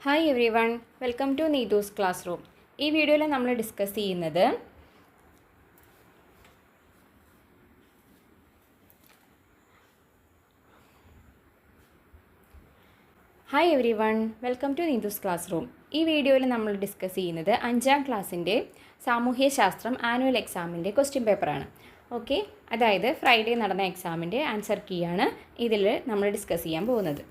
Hi everyone welcome to Neethu's classroom ഈ വീഡിയോയിൽ നമ്മൾ ഡിസ്കസ് ചെയ്യുന്നത് hi everyone welcome to Neethu's classroom ഈ വീഡിയോയിൽ നമ്മൾ ഡിസ്കസ് ചെയ്യുന്നത് അഞ്ചാം ക്ലാസ്സിന്റെ സാമൂഹ്യ ശാസ്ത്രം ആനുവൽ എക്സാമിന്റെ ക്വസ്റ്റ്യൻ പേപ്പറാണ് ഓക്കെ അതായത് ഫ്രൈഡേ നടന്ന എക്സാമിന്റെ ആൻസർ കീ ആണ് ഇതിൽ നമ്മൾ ഡിസ്കസ് ചെയ്യാൻ പോകുന്നത്.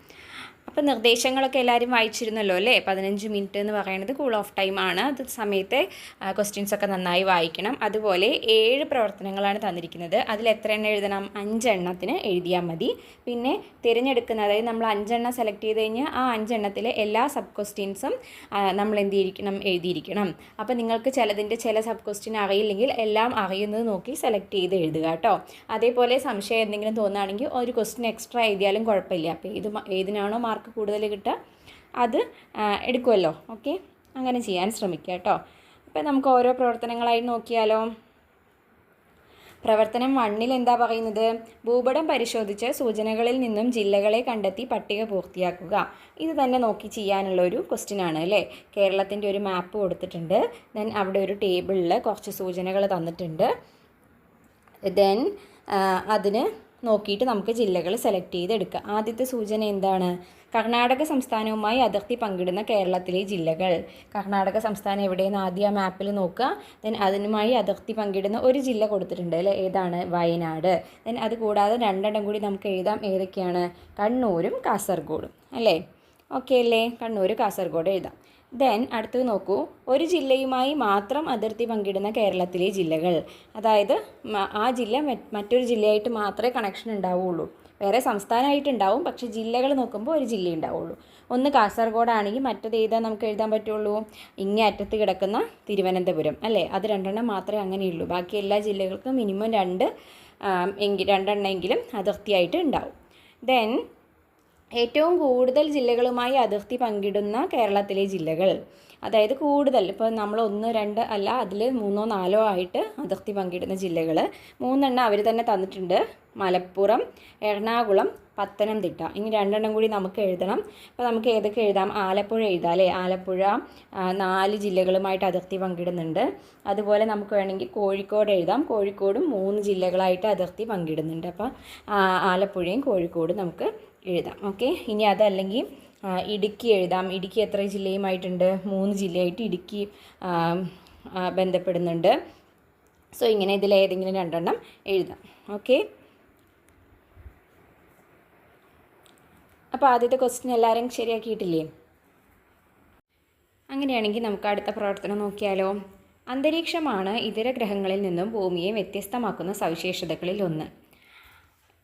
അപ്പോൾ നിർദ്ദേശങ്ങളൊക്കെ എല്ലാവരും വായിച്ചിരുന്നല്ലോ അല്ലേ? പതിനഞ്ച് മിനിറ്റ് എന്ന് പറയുന്നത് കൂൾ ഓഫ് ടൈം ആണ്. അത് സമയത്തെ ക്വസ്റ്റ്യൻസ് ഒക്കെ നന്നായി വായിക്കണം. അതുപോലെ ഏഴ് പ്രവർത്തനങ്ങളാണ് തന്നിരിക്കുന്നത്. അതിൽ എത്ര എണ്ണം എഴുതണം? അഞ്ചെണ്ണത്തിന് എഴുതിയാൽ മതി. പിന്നെ തിരഞ്ഞെടുക്കുന്ന അതായത് നമ്മൾ അഞ്ചെണ്ണം സെലക്ട് ചെയ്ത് കഴിഞ്ഞാൽ ആ അഞ്ചെണ്ണത്തിലെ എല്ലാ സബ് ക്വസ്റ്റ്യൻസും നമ്മൾ എന്ത് ചെയ്തിരിക്കണം? എഴുതിയിരിക്കണം. അപ്പോൾ നിങ്ങൾക്ക് ചിലതിന്റെ ചില സബ് ക്വസ്റ്റ്യൻ അറിയില്ലെങ്കിൽ എല്ലാം അറിയുന്നത് നോക്കി സെലക്ട് ചെയ്ത് എഴുതുക കേട്ടോ. അതേപോലെ സംശയം എന്തെങ്കിലും തോന്നുകയാണെങ്കിൽ ഒരു ക്വസ്റ്റ്യൻ എക്സ്ട്രാ എഴുതിയാലും കുഴപ്പമില്ല. അപ്പോൾ ഏത് ഏതിനാണോ മാർക്ക് കൂടുതൽ കിട്ടുക. അത് എടുക്കുമല്ലോ. ഓക്കെ? അങ്ങനെ ചെയ്യാൻ ശ്രമിക്കുക കേട്ടോ. അപ്പോൾ നമുക്ക് ഓരോ പ്രവർത്തനങ്ങളായി നോക്കിയാലോ. പ്രവർത്തനം വണ്ണിൽ എന്താ പറയുന്നത്? ഭൂപടം പരിശോധിച്ച് സൂചനകളിൽ നിന്നും ജില്ലകളെ കണ്ടെത്തി പട്ടിക പൂർത്തിയാക്കുക. ഇത് തന്നെ നോക്കി ചെയ്യാനുള്ള ഒരു ക്വസ്റ്റ്യൻ ആണ് അല്ലേ? കേരളത്തിന്റെ ഒരു മാപ്പ് കൊടുത്തിട്ടുണ്ട്. ദെൻ അവിടെ ഒരു ടേബിളിൽ കുറച്ച് സൂചനകൾ തന്നിട്ടുണ്ട്. ദെൻ അതിന് നോക്കിയിട്ട് നമുക്ക് ജില്ലകൾ സെലക്ട് ചെയ്തെടുക്കുക. ആദ്യത്തെ സൂചന എന്താണ്? കർണാടക സംസ്ഥാനവുമായി അതിർത്തി പങ്കിടുന്ന കേരളത്തിലെ ജില്ലകൾ. കർണാടക സംസ്ഥാനം എവിടെയെന്ന് ആദ്യം ആ മാപ്പിൽ നോക്കുക. ദെൻ അതിനുമായി അതിർത്തി പങ്കിടുന്ന ഒരു ജില്ല കൊടുത്തിട്ടുണ്ട് അല്ലേ? ഏതാണ്? വയനാട്. ദെൻ അത് കൂടാതെ രണ്ടെണ്ണം കൂടി നമുക്ക് എഴുതാം. ഏതൊക്കെയാണ്? കണ്ണൂരും കാസർഗോഡും അല്ലേ? ഓക്കെ അല്ലേ? കണ്ണൂർ കാസർഗോഡ് എഴുതാം. ദെൻ അടുത്തത് നോക്കൂ. ഒരു ജില്ലയുമായി മാത്രം അതിർത്തി പങ്കിടുന്ന കേരളത്തിലെ ജില്ലകൾ. അതായത് ആ ജില്ല മറ്റൊരു ജില്ലയായിട്ട് മാത്രമേ കണക്ഷൻ ഉണ്ടാവുകയുള്ളൂ വേറെ സംസ്ഥാനമായിട്ടുണ്ടാവും പക്ഷേ ജില്ലകൾ നോക്കുമ്പോൾ ഒരു ജില്ല ഉണ്ടാവുള്ളൂ. ഒന്ന് കാസർഗോഡാണെങ്കിൽ മറ്റത് ഏതാ നമുക്ക് എഴുതാൻ പറ്റുള്ളൂ? ഇങ്ങേ അറ്റത്ത് കിടക്കുന്ന തിരുവനന്തപുരം അല്ലേ? അത് രണ്ടെണ്ണം മാത്രമേ അങ്ങനെയുള്ളൂ. ബാക്കി എല്ലാ ജില്ലകൾക്കും മിനിമം രണ്ട് എങ്കിൽ രണ്ടെണ്ണമെങ്കിലും അതിർത്തിയായിട്ട് ഉണ്ടാവും. ദെൻ ഏറ്റവും കൂടുതൽ ജില്ലകളുമായി അതിർത്തി പങ്കിടുന്ന കേരളത്തിലെ ജില്ലകൾ. അതായത് കൂടുതൽ ഇപ്പോൾ നമ്മൾ ഒന്ന് രണ്ട് അല്ല അതിൽ മൂന്നോ നാലോ ആയിട്ട് അതിർത്തി പങ്കിടുന്ന ജില്ലകൾ മൂന്നെണ്ണം അവർ തന്നെ തന്നിട്ടുണ്ട്. മലപ്പുറം എറണാകുളം പത്തനംതിട്ട. ഇനി രണ്ടെണ്ണം കൂടി നമുക്ക് എഴുതണം. അപ്പോൾ നമുക്ക് ഏതൊക്കെ എഴുതാം? ആലപ്പുഴ എഴുതാം അല്ലേ ആലപ്പുഴ നാല് ജില്ലകളുമായിട്ട് അതിർത്തി പങ്കിടുന്നുണ്ട്. അതുപോലെ നമുക്ക് വേണമെങ്കിൽ കോഴിക്കോട് എഴുതാം. കോഴിക്കോടും മൂന്ന് ജില്ലകളായിട്ട് അതിർത്തി പങ്കിടുന്നുണ്ട്. അപ്പോൾ ആലപ്പുഴയും കോഴിക്കോടും നമുക്ക് എഴുതാം. ഓക്കെ? ഇനി അതല്ലെങ്കിൽ ഇടുക്കി എഴുതാം. ഇടുക്കി എത്ര ജില്ലയുമായിട്ടുണ്ട്? മൂന്ന് ജില്ലയായിട്ട് ഇടുക്കി ബന്ധപ്പെടുന്നുണ്ട്. സോ ഇങ്ങനെ ഇതിൽ ഏതെങ്കിലും രണ്ടെണ്ണം എഴുതാം. ഓക്കെ? അപ്പോൾ ആദ്യത്തെ ക്വസ്റ്റ്യൻ എല്ലാവരും ശരിയാക്കിയിട്ടില്ലേ? അങ്ങനെയാണെങ്കിൽ നമുക്ക് അടുത്ത പ്രവർത്തനം നോക്കിയാലോ. അന്തരീക്ഷമാണ് ഇതര ഗ്രഹങ്ങളിൽ നിന്നും ഭൂമിയെ വ്യത്യസ്തമാക്കുന്ന സവിശേഷതകളിൽ ഒന്ന്.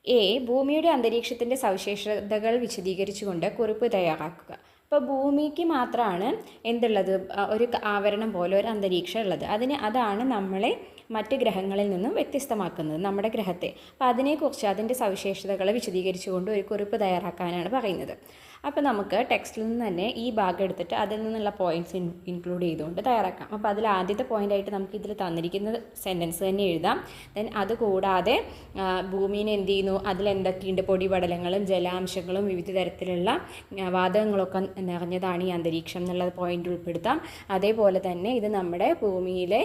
എ ഭൂമിയുടെ അന്തരീക്ഷത്തിന്റെ സവിശേഷതകൾ വിശദീകരിച്ചുകൊണ്ട് കുറിപ്പ് തയ്യാറാക്കുക. അപ്പോൾ ഭൂമിക്ക് മാത്രമാണ് എന്തുള്ളത്? ഒരു ആവരണം പോലെ ഒരു അന്തരീക്ഷം ഉള്ളത്. അതിന് അതാണ് നമ്മളെ മറ്റ് ഗ്രഹങ്ങളിൽ നിന്നും വ്യത്യസ്തമാക്കുന്നത് നമ്മുടെ ഗ്രഹത്തെ. അപ്പോൾ അതിനെക്കുറിച്ച് അതിന്റെ സവിശേഷതകളെ വിശദീകരിച്ചുകൊണ്ട് ഒരു കുറിപ്പ് തയ്യാറാക്കാനാണ് പറയുന്നത്. അപ്പോൾ നമുക്ക് ടെക്സ്റ്റിൽ നിന്ന് തന്നെ ഈ ഭാഗം എടുത്തിട്ട് അതിൽ നിന്നുള്ള പോയിന്റ്സ് ഇൻക്ലൂഡ് ചെയ്തുകൊണ്ട് തയ്യാറാക്കാം. അപ്പോൾ അതിൽ ആദ്യത്തെ പോയിന്റ് ആയിട്ട് നമുക്ക് ഇതിൽ തന്നിരിക്കുന്ന സെന്റൻസ് തന്നെ എഴുതാം. ദെൻ അതുകൂടാതെ ഭൂമിനെ എന്ത് ചെയ്യുന്നു? അതിൽ എന്തൊക്കെയുണ്ട്? പൊടിപടലങ്ങളും ജലാംശങ്ങളും വിവിധ തരത്തിലുള്ള വാതകങ്ങളൊക്കെ നിറഞ്ഞതാണ് ഈ അന്തരീക്ഷം എന്നുള്ള പോയിന്റ് ഉൾപ്പെടുത്താം. അതേപോലെ തന്നെ ഇത് നമ്മുടെ ഭൂമിയിലെ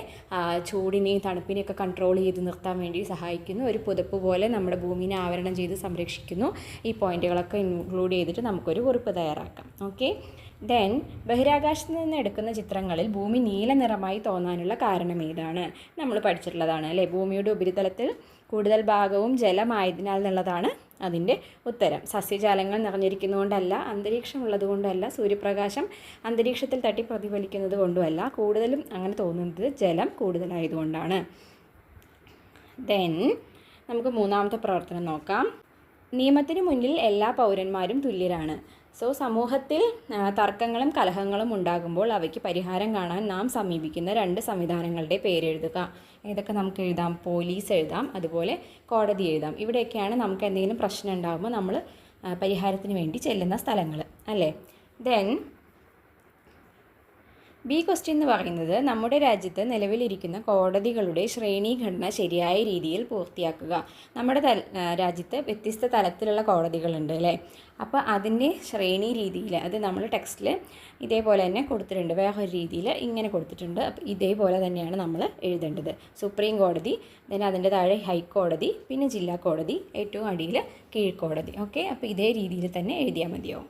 ചൂടിനെയും തണുപ്പിനെയൊക്കെ കൺട്രോൾ ചെയ്ത് നിർത്താൻ വേണ്ടി സഹായിക്കുന്നു. ഒരു പുതപ്പ് പോലെ നമ്മുടെ ഭൂമിനെ ആവരണം ചെയ്ത് സംരക്ഷിക്കുന്നു. ഈ പോയിന്റുകളൊക്കെ ഇൻക്ലൂഡ് ചെയ്തിട്ട് നമുക്കൊരു കുറിപ്പ് തയ്യാറാക്കാം. ഓക്കെ ദെൻ ബഹിരാകാശത്ത് നിന്ന് എടുക്കുന്ന ചിത്രങ്ങളിൽ ഭൂമി നീല നിറമായി തോന്നാനുള്ള കാരണം ഏതാണ്? നമ്മൾ പഠിച്ചിട്ടുള്ളതാണ് അല്ലേ? ഭൂമിയുടെ ഉപരിതലത്തിൽ കൂടുതൽ ഭാഗവും ജലമായതിനാൽ എന്നുള്ളതാണ് അതിന്റെ ഉത്തരം. സസ്യജാലങ്ങൾ നിറഞ്ഞിരിക്കുന്നതുകൊണ്ടല്ല അന്തരീക്ഷം ഉള്ളതുകൊണ്ടല്ല സൂര്യപ്രകാശം അന്തരീക്ഷത്തിൽ തട്ടി പ്രതിഫലിക്കുന്നത് കൊണ്ടുമല്ല കൂടുതലും അങ്ങനെ തോന്നുന്നത് ജലം കൂടുതലായതുകൊണ്ടാണ്. ദെൻ നമുക്ക് മൂന്നാമത്തെ പ്രവർത്തനം നോക്കാം. നിയമത്തിന് മുന്നിൽ എല്ലാ പൗരന്മാരും തുല്യരാണ്. സോ സമൂഹത്തിൽ തർക്കങ്ങളും കലഹങ്ങളും ഉണ്ടാകുമ്പോൾ അവയ്ക്ക് പരിഹാരം കാണാൻ നാം സമീപിക്കുന്ന രണ്ട് സംവിധാനങ്ങളുടെ പേരെഴുതുക ഏതൊക്കെ നമുക്ക് എഴുതാം? പോലീസ് എഴുതാം അതുപോലെ കോടതി എഴുതാം. ഇവിടെയൊക്കെയാണ് നമുക്ക് എന്തെങ്കിലും പ്രശ്നം ഉണ്ടാകുമ്പോൾ നമ്മൾ പരിഹാരത്തിന് വേണ്ടി ചെല്ലുന്ന സ്ഥലങ്ങൾ അല്ലേ? ദെൻ ബി ക്വസ്റ്റ്യൻ എന്ന് പറയുന്നത് നമ്മുടെ രാജ്യത്ത് നിലവിലിരിക്കുന്ന കോടതികളുടെ ശ്രേണീഘടന ശരിയായ രീതിയിൽ പൂർത്തിയാക്കുക. നമ്മുടെ തല രാജ്യത്ത് വ്യത്യസ്ത തലത്തിലുള്ള കോടതികളുണ്ട് അല്ലേ? അപ്പോൾ അതിന്റെ ശ്രേണി രീതിയിൽ അത് നമ്മൾ ടെക്സ്റ്റിൽ ഇതേപോലെ തന്നെ കൊടുത്തിട്ടുണ്ട്. വേറൊരു രീതിയിൽ ഇങ്ങനെ കൊടുത്തിട്ടുണ്ട്. അപ്പോൾ ഇതേപോലെ തന്നെയാണ് നമ്മൾ എഴുതേണ്ടത്. സുപ്രീം കോടതി then അതിന്റെ താഴെ ഹൈക്കോടതി പിന്നെ ജില്ലാ കോടതി ഏറ്റവും അടിയിൽ കീഴ്ക്കോടതി. ഓക്കെ? അപ്പോൾ ഇതേ രീതിയിൽ തന്നെ എഴുതിയാൽ മതിയാവും.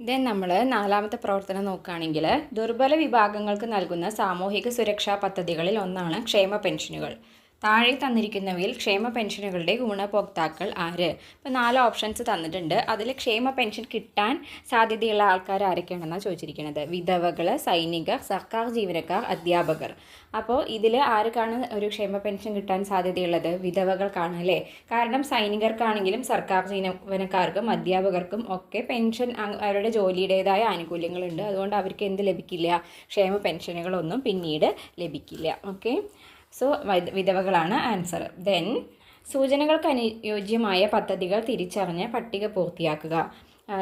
ദെൻ നമ്മൾ നാലാമത്തെ പ്രവർത്തനം നോക്കുകയാണെങ്കിൽ ദുർബല വിഭാഗങ്ങൾക്ക് നൽകുന്ന സാമൂഹിക സുരക്ഷാ പദ്ധതികളിൽ ഒന്നാണ് ക്ഷേമ പെൻഷനുകൾ. താഴെ തന്നിരിക്കുന്നവയിൽ ക്ഷേമ പെൻഷനുകളുടെ ഗുണഭോക്താക്കൾ ആര്? ഇപ്പോൾ നാല് ഓപ്ഷൻസ് തന്നിട്ടുണ്ട്. അതിൽ ക്ഷേമ പെൻഷൻ കിട്ടാൻ സാധ്യതയുള്ള ആൾക്കാർ ആരൊക്കെയാണെന്നാണ് ചോദിച്ചിരിക്കുന്നത്? വിധവകൾ സൈനികർ സർക്കാർ ജീവനക്കാർ അധ്യാപകർ. അപ്പോൾ ഇതിൽ ആർക്കാണ് ഒരു ക്ഷേമ പെൻഷൻ കിട്ടാൻ സാധ്യതയുള്ളത്? വിധവകൾക്കാണ് അല്ലേ? കാരണം സൈനികർക്കാണെങ്കിലും സർക്കാർ ജീവനക്കാർക്കും അധ്യാപകർക്കും ഒക്കെ പെൻഷൻ അവരുടെ ജോലിയുടേതായ ആനുകൂല്യങ്ങളുണ്ട്. അതുകൊണ്ട് അവർക്ക് എന്ത് ലഭിക്കില്ല? ക്ഷേമ പെൻഷനുകളൊന്നും പിന്നീട് ലഭിക്കില്ല. ഓക്കെ? സോ വിധവകളാണ് ആൻസർ ദെൻ സൂചനകൾക്ക് അനുയോജ്യമായ പദ്ധതികൾ തിരിച്ചറിഞ്ഞ് പട്ടിക പൂർത്തിയാക്കുക.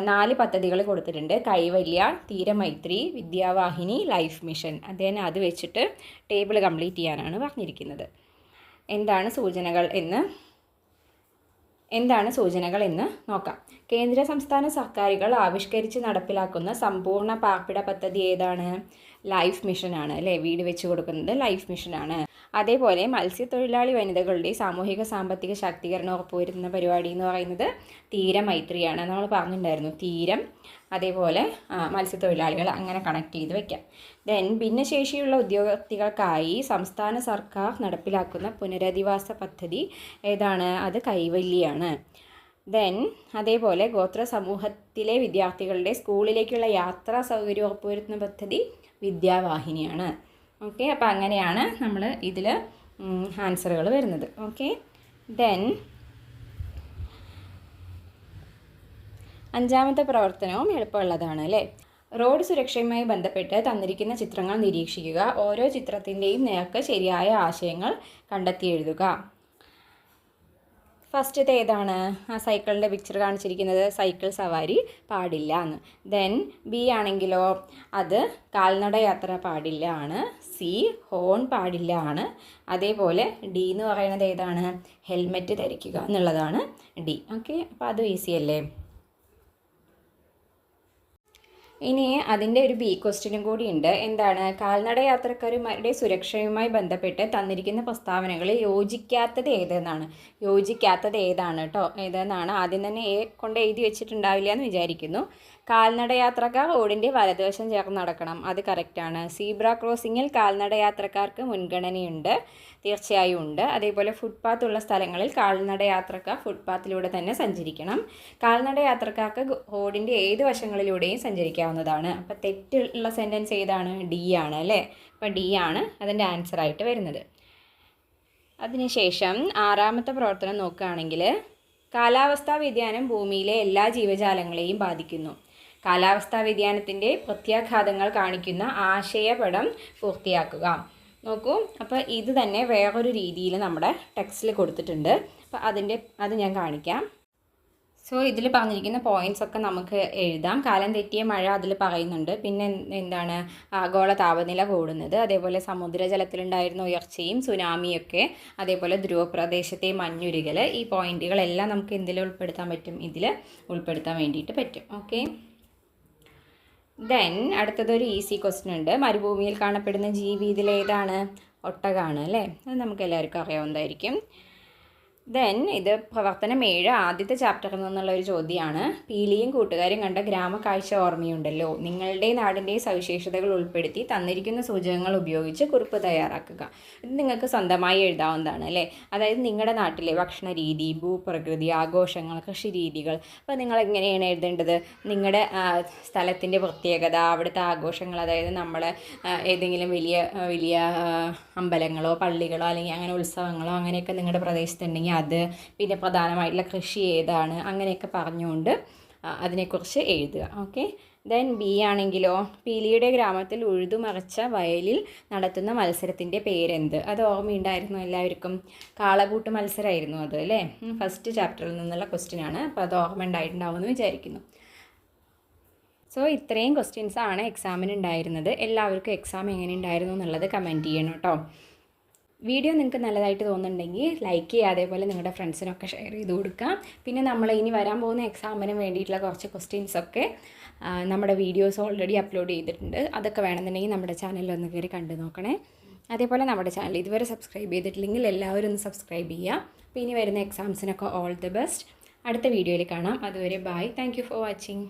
നാല് പദ്ധതികൾ കൊടുത്തിട്ടുണ്ട്. കൈവല്യ തീരമൈത്രി വിദ്യാവാഹിനി ലൈഫ് മിഷൻ അദ്ദേഹം അത് വെച്ചിട്ട് ടേബിൾ കംപ്ലീറ്റ് ചെയ്യാനാണ് പറഞ്ഞിരിക്കുന്നത്. എന്താണ് സൂചനകൾ എന്ന്? എന്താണ് സൂചനകൾ എന്ന് നോക്കാം. കേന്ദ്ര സംസ്ഥാന സർക്കാരുകൾ ആവിഷ്കരിച്ച് നടപ്പിലാക്കുന്ന സമ്പൂർണ പാർപ്പിട പദ്ധതി ഏതാണ്? ലൈഫ് മിഷനാണ് അല്ലേ? വീട് വെച്ച് കൊടുക്കുന്നത് ലൈഫ് മിഷനാണ്. അതേപോലെ മത്സ്യത്തൊഴിലാളി വനിതകളുടെ സാമൂഹിക സാമ്പത്തിക ശാക്തീകരണം ഉറപ്പുവരുത്തുന്ന പരിപാടി എന്ന് പറയുന്നത് തീരമൈത്രിയാണ് നമ്മൾ പറഞ്ഞിട്ടുണ്ടായിരുന്നു തീരം അതേപോലെ മത്സ്യത്തൊഴിലാളികൾ അങ്ങനെ കണക്ട് ചെയ്ത് വെക്കാം. ദെൻ ഭിന്നശേഷിയുള്ള ഉദ്യോഗാർത്ഥികൾക്കായി സംസ്ഥാന സർക്കാർ നടപ്പിലാക്കുന്ന പുനരധിവാസ പദ്ധതി ഏതാണ്? അത് കൈവല്യാണ്. ദെൻ അതേപോലെ ഗോത്ര സമൂഹത്തിലെ വിദ്യാർത്ഥികളുടെ സ്കൂളിലേക്കുള്ള യാത്രാ സൗകര്യം ഉറപ്പുവരുത്തുന്ന പദ്ധതി വിദ്യാവാഹിനിയാണ്. ഓക്കെ അപ്പോൾ അങ്ങനെയാണ് നമ്മൾ ഇതിൽ ആൻസറുകൾ വരുന്നത്. ഓക്കെ ദെൻ അഞ്ചാമത്തെ പ്രവർത്തനവും എളുപ്പമുള്ളതാണ് അല്ലേ? റോഡ് സുരക്ഷയുമായി ബന്ധപ്പെട്ട് തന്നിരിക്കുന്ന ചിത്രങ്ങൾ നിരീക്ഷിക്കുക ഓരോ ചിത്രത്തിന്റെയും നേർക്ക് ശരിയായ ആശയങ്ങൾ കണ്ടെത്തി എഴുതുക. ഫസ്റ്റത്തെ ഏതാണ് ആ സൈക്കിളിന്റെ പിക്ചർ കാണിച്ചിരിക്കുന്നത്. സൈക്കിൾ സവാരി പാടില്ല എന്ന് ദെൻ ബി ആണെങ്കിലോ അത് കാൽനട യാത്ര പാടില്ല ആണ് സി ഹോൺ പാടില്ല ആണ് അതേപോലെ ഡി എന്ന് പറയുന്നത് ഏതാണ്? ഹെൽമെറ്റ് ധരിക്കുക എന്നുള്ളതാണ് ഡി ഓക്കെ അപ്പോൾ അതും ഈസി അല്ലേ? ഇനി അതിന്റെ ഒരു ബി ക്വസ്റ്റ്യനും കൂടിയുണ്ട് എന്താണ്? കാൽനട യാത്രക്കാരുമാരുടെ സുരക്ഷയുമായി ബന്ധപ്പെട്ട് തന്നിരിക്കുന്ന പ്രസ്താവനകളിൽ യോജിക്കാത്തത് ഏതെന്നാണ്? യോജിക്കാത്തത് ഏതാണ് കേട്ടോ ഏതെന്നാണ് ആദ്യം തന്നെ എ കൊണ്ട് എഴുതി വെച്ചിട്ടുണ്ടാവില്ല എന്ന് വിചാരിക്കുന്നു. കാൽനടയാത്രക്കാർ ഓടിന്റെ വലതുവശം ചേർന്ന് നടക്കണം. അത് കറക്റ്റാണ് സീബ്ര ക്രോസിങ്ങിൽ കാൽനടയാത്രക്കാർക്ക് മുൻഗണനയുണ്ട്. തീർച്ചയായും ഉണ്ട്. അതേപോലെ ഫുട്പാത്ത് ഉള്ള സ്ഥലങ്ങളിൽ കാൽനടയാത്രക്കാർ ഫുട്പാത്തിലൂടെ തന്നെ സഞ്ചരിക്കണം. കാൽനടയാത്രക്കാർക്ക് ഓടിന്റെ ഏത് വശങ്ങളിലൂടെയും സഞ്ചരിക്കാവുന്നതാണ്. അപ്പോൾ തെറ്റുള്ള സെന്റൻസ് ഏതാണ്? ഡി ആണ് അല്ലേ? അപ്പോൾ ഡി ആണ്. അതിന്റെ ആൻസർ ആയിട്ട് വരുന്നത്. അതിനുശേഷം ആറാമത്തെ പ്രവർത്തനം നോക്കുകയാണെങ്കിൽ കാലാവസ്ഥാ വ്യതിയാനം ഭൂമിയിലെ എല്ലാ ജീവജാലങ്ങളെയും ബാധിക്കുന്നു. കാലാവസ്ഥാ വ്യതിയാനത്തിന്റെ പ്രത്യാഘാതങ്ങൾ കാണിക്കുന്ന ആശയപടം പൂർത്തിയാക്കുക. നോക്കൂ അപ്പോൾ ഇത് തന്നെ വേറൊരു രീതിയിൽ നമ്മുടെ ടെക്സ്റ്റിൽ കൊടുത്തിട്ടുണ്ട്. അപ്പോൾ അതിന്റെ അത് ഞാൻ കാണിക്കാം. സോ ഇതിൽ പറഞ്ഞിരിക്കുന്ന പോയിന്റ്സ് ഒക്കെ നമുക്ക് എഴുതാം. കാലം തെറ്റിയ മഴ അതിൽ പറയുന്നുണ്ട്. പിന്നെ എന്താണ് ആഗോള താപനില കൂടുന്നത് അതേപോലെ സമുദ്രജലത്തിലുണ്ടായിരുന്ന ഉയർച്ചയും സുനാമിയൊക്കെ അതേപോലെ ധ്രുവപ്രദേശത്തെ മഞ്ഞുരുകൽ ഈ പോയിന്റുകളെല്ലാം നമുക്ക് എന്തിൽ ഉൾപ്പെടുത്താൻ പറ്റും? ഇതിൽ ഉൾപ്പെടുത്താൻ വേണ്ടിയിട്ട് പറ്റും. ഓക്കെ ദെൻ അടുത്തതൊരു ഈസി ക്വസ്റ്റ്യൻ ഉണ്ട്. മരുഭൂമിയിൽ കാണപ്പെടുന്ന ജീവി ഇതിലേതാണ്? ഒട്ടകാണ് അല്ലേ? അത് നമുക്ക് എല്ലാവർക്കും അറിയാവുന്നതായിരിക്കും. ദെൻ ഇത് പ്രവർത്തനം ഏഴ് ആദ്യത്തെ ചാപ്റ്ററിൽ നിന്നുള്ള ഒരു ചോദ്യമാണ്. പീലിയും കൂട്ടുകാരും കണ്ട ഗ്രാമക്കാഴ്ച ഓർമ്മയുണ്ടല്ലോ. നിങ്ങളുടെ നാടിന്റെ സവിശേഷതകൾ ഉൾപ്പെടുത്തി തന്നിരിക്കുന്ന സൂചകങ്ങൾ ഉപയോഗിച്ച് കുറിപ്പ് തയ്യാറാക്കുക. ഇത് നിങ്ങൾക്ക് സ്വന്തമായി എഴുതാവുന്നതാണ് അല്ലേ? അതായത് നിങ്ങളുടെ നാട്ടിലെ ഭക്ഷണ രീതി ഭൂപ്രകൃതി ആഘോഷങ്ങൾ കൃഷി രീതികൾ അപ്പോൾ നിങ്ങൾ എങ്ങനെയാണ് എഴുതേണ്ടത്? നിങ്ങളുടെ സ്ഥലത്തിന്റെ പ്രത്യേകത അവിടുത്തെ ആഘോഷങ്ങൾ അതായത് നമ്മൾ ഏതെങ്കിലും വലിയ വലിയ അമ്പലങ്ങളോ പള്ളികളോ അല്ലെങ്കിൽ അങ്ങനെ ഉത്സവങ്ങളോ അങ്ങനെയൊക്കെ നിങ്ങളുടെ പ്രദേശത്തുണ്ടെങ്കിൽ അത് പിന്നെ പ്രധാനമായിട്ടുള്ള കൃഷി ഏതാണ് അങ്ങനെയൊക്കെ പറഞ്ഞുകൊണ്ട് അതിനെക്കുറിച്ച് എഴുതുക. ഓക്കെ? ദെൻ ബി ആണെങ്കിലോ പീലിയുടെ ഗ്രാമത്തിൽ ഉഴുതുമറച്ച വയലിൽ നടത്തുന്ന മത്സരത്തിന്റെ പേരെന്ത്? അത് ഓർമ്മയുണ്ടായിരുന്നു എല്ലാവർക്കും? കാളകൂട്ട് മത്സരമായിരുന്നു അത് അല്ലേ? ഫസ്റ്റ് ചാപ്റ്ററിൽ നിന്നുള്ള ക്വസ്റ്റ്യൻ ആണ്. അപ്പോൾ അത് ഓർമ്മ ഉണ്ടായിട്ടുണ്ടാവുമെന്ന് വിചാരിക്കുന്നു. സോ ഇത്രയും ക്വസ്റ്റ്യൻസ് ആണ് എക്സാമിന് ഉണ്ടായിരുന്നത്. എല്ലാവർക്കും എക്സാം എങ്ങനെ ഉണ്ടായിരുന്നു എന്നുള്ളത് കമന്റ് ചെയ്യണം കേട്ടോ. വീഡിയോ നിങ്ങൾക്ക് നല്ലതായിട്ട് തോന്നുന്നുണ്ടെങ്കിൽ ലൈക്ക് ചെയ്യുക അതേപോലെ നിങ്ങളുടെ ഫ്രണ്ട്സിനൊക്കെ ഷെയർ ചെയ്ത് കൊടുക്കുക പിന്നെ നമ്മൾ ഇനി വരാൻ പോകുന്ന എക്സാമിന് വേണ്ടിയിട്ടുള്ള കുറച്ച് ക്വസ്റ്റ്യൻസൊക്കെ നമ്മുടെ വീഡിയോസ് ഓൾറെഡി അപ്ലോഡ് ചെയ്തിട്ടുണ്ട്. അതൊക്കെ വേണമെന്നുണ്ടെങ്കിൽ നമ്മുടെ ചാനലിൽ ഒന്ന് കയറി കണ്ടു നോക്കണേ. അതേപോലെ നമ്മുടെ ചാനൽ ഇതുവരെ സബ്സ്ക്രൈബ് ചെയ്തിട്ടില്ലെങ്കിൽ എല്ലാവരും ഒന്ന് സബ്സ്ക്രൈബ് ചെയ്യുക. അപ്പോൾ ഇനി വരുന്ന എക്സാംസിനൊക്കെ ഓൾ ദി ബെസ്റ്റ് അടുത്ത വീഡിയോയിൽ കാണാം. അതുവരെ ബൈ താങ്ക് ഫോർ വാച്ചിങ്